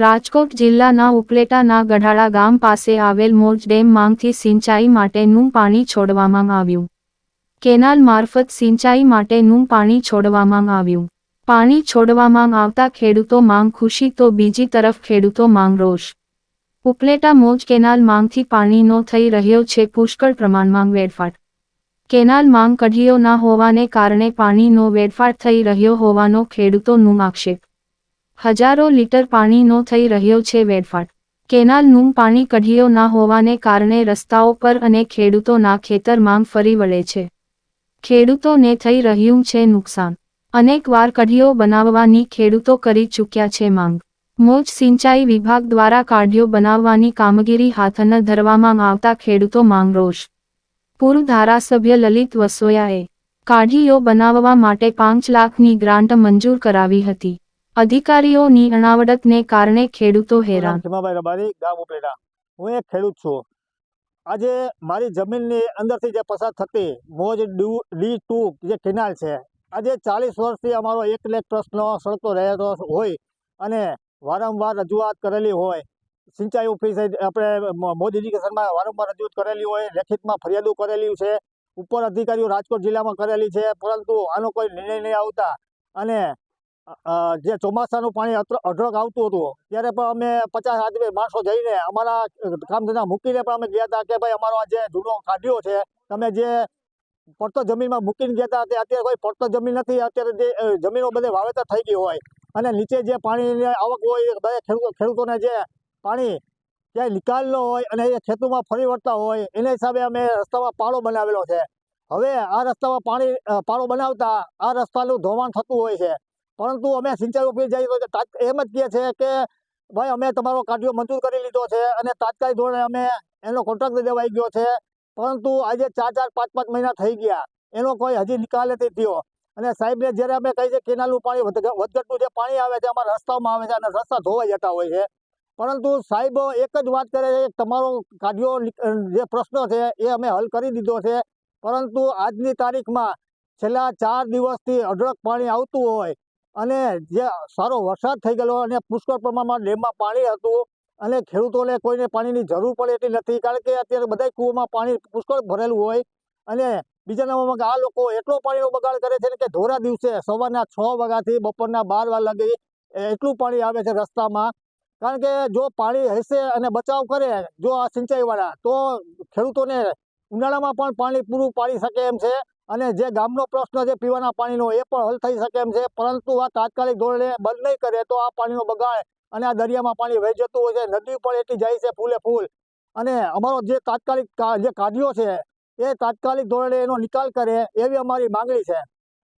રાજકોટ જિલ્લાના ઉપલેટાના ગઢાળા ગામ પાસે આવેલ મોજ ડેમ માંગથી સિંચાઈ માટેનું પાણી છોડવામાં આવ્યું. કેનાલ મારફત સિંચાઈ માટેનું પાણી છોડવામાં આવ્યું. પાણી છોડવામાં આવતા ખેડૂતો માંગ ખુશી તો બીજી તરફ ખેડૂતો માંગ રોષ. ઉપલેટા મોજ કેનાલ માંગથી પાણીનો થઈ રહ્યો છે પુષ્કળ પ્રમાણમાં વેડફાટ. કેનાલ માંગ કઢીઓ ના હોવાને કારણે પાણીનો વેડફાટ થઈ રહ્યો હોવાનો ખેડૂતોનું આક્ષેપ. હજારો લીટર પાણીનો થઈ રહ્યો છે વેડફાટ. કેનાલનું પાણી કઢીઓ ના હોવાને કારણે રસ્તાઓ પર અને ખેડૂતોના ખેતરમાં ફરી વળે છે. ખેડૂતોને થઈ રહ્યું છે નુકસાન. અનેકવાર કઢીઓ બનાવવાની ખેડૂતો કરી ચૂક્યા છે માંગ. મોજ સિંચાઈ વિભાગ દ્વારા કાઢીઓ બનાવવાની કામગીરી હાથ ધરવામાં આવતા ખેડૂતો માંગ રોષ. પૂર્વ ધારાસભ્ય લલિત વસોયાએ કાઢીઓ બનાવવા માટે પાંચ લાખની ગ્રાન્ટ મંજૂર કરાવી હતી. અધિકારીઓની અણાવડતને કારણે ખેડૂતો હેરાન. રબારી, ગામ ઉપલેટા. હું એક ખેડૂત છું. આજે મારી જમીનની અંદરથી જે પસાર થતી મોજ ડુ- ટુ જે કેનાલ છે, આજે ચાલીસ વર્ષથી અમારો એક લેખ પ્રશ્ન સળગતો રહેતો હોય અને વારંવાર રજૂઆત કરેલી હોય, સિંચાઈ ઓફિસે આપણે મોજ એજ્યુકેશનમાં વારંવાર રજૂઆત કરેલી હોય, લેખિતમાં ફરિયાદો કરેલી છે, ઉપર અધિકારીઓ રાજકોટ જિલ્લામાં કરેલી છે, પરંતુ આનો કોઈ નિર્ણય નહીં આવતા. અને જે ચોમાસાનું પાણી અઢળક આવતું હતું, ત્યારે પણ અમે પચાસ આદમી માણસો જઈને અમારા કામ મૂકીને પણ અમે ગયા હતા કે ભાઈ અમારો આ જે જૂનો કાઢ્યો છે, તમે જે પડતર જમીનમાં મૂકીને ગયા હતા, તે અત્યારે કોઈ પડતર જમીન નથી, અત્યારે જે જમીનો બધે વાવેતર થઈ ગઈ હોય. અને નીચે જે પાણીની આવક હોય બધા ખેડૂતો, ખેડૂતોને જે પાણી ક્યાંય નિકાલ હોય અને એ ખેતરમાં ફરી વળતા હોય, એના હિસાબે અમે રસ્તામાં પાળો બનાવેલો છે. હવે આ રસ્તામાં પાણી પાળો બનાવતા આ રસ્તાનું ધોવાણ થતું હોય છે. પરંતુ અમે સિંચાઈ ઓફિસ જઈએ તો એમ જ કહે છે કે ભાઈ અમે તમારો કાઢ્યો મંજૂર કરી લીધો છે અને તાત્કાલિક ધોરણે અમે એનો કોન્ટ્રાક્ટ દેવાઈ ગયો છે. પરંતુ આજે ચાર ચાર, પાંચ પાંચ મહિના થઈ ગયા. એનો કોઈ હજી નિકાલ નથી થયો. અને સાહેબને જ્યારે અમે કહીએ છીએ કેનાલનું પાણી વધઘ- વધઘટનું જે પાણી આવે છે અમારા રસ્તામાં આવે છે અને રસ્તા ધોવાઈ જતા હોય છે. પરંતુ સાહેબ એક જ વાત કરે છે તમારો કાઢ્યો જે પ્રશ્ન છે એ અમે હલ કરી દીધો છે. પરંતુ આજની તારીખમાં છેલ્લા ચાર દિવસથી અઢળક પાણી આવતું હોય અને જે સારો વરસાદ થઈ ગયેલો અને પુષ્કળ પ્રમાણમાં ડેમમાં પાણી હતું અને ખેડૂતોને કોઈને પાણીની જરૂર પડે એટલી નથી કારણ કે અત્યારે બધા કૂવામાં પાણી પુષ્કળ ભરેલું હોય અને બીજા નંબરમાં આ લોકો એટલો પાણીનો બગાડ કરે છે કે ધોરા દિવસે સવારના છ વાગ્યાથી બપોરના બાર વાગ્યા લગી એટલું પાણી આવે છે રસ્તામાં. કારણ કે જો પાણી હશે અને બચાવ કરે જો આ સિંચાઈવાળા તો ખેડૂતોને ઉનાળામાં પણ પાણી પૂરું પાડી શકે એમ છે. અને જે ગામનો પ્રશ્ન છે પીવાના પાણીનો, એ પણ હલ થઈ શકે એમ છે. પરંતુ આ તાત્કાલિક ધોરણે બંધ નહીં કરે તો આ પાણીનો બગાડ અને આ દરિયામાં પાણી વહી જતું હોય છે. નદી પણ એટલી જાય છે ફૂલે ફૂલ. અને અમારો જે તાત્કાલિક જે કાઢ્યો છે, એ તાત્કાલિક ધોરણે એનો નિકાલ કરે એવી અમારી માંગણી છે.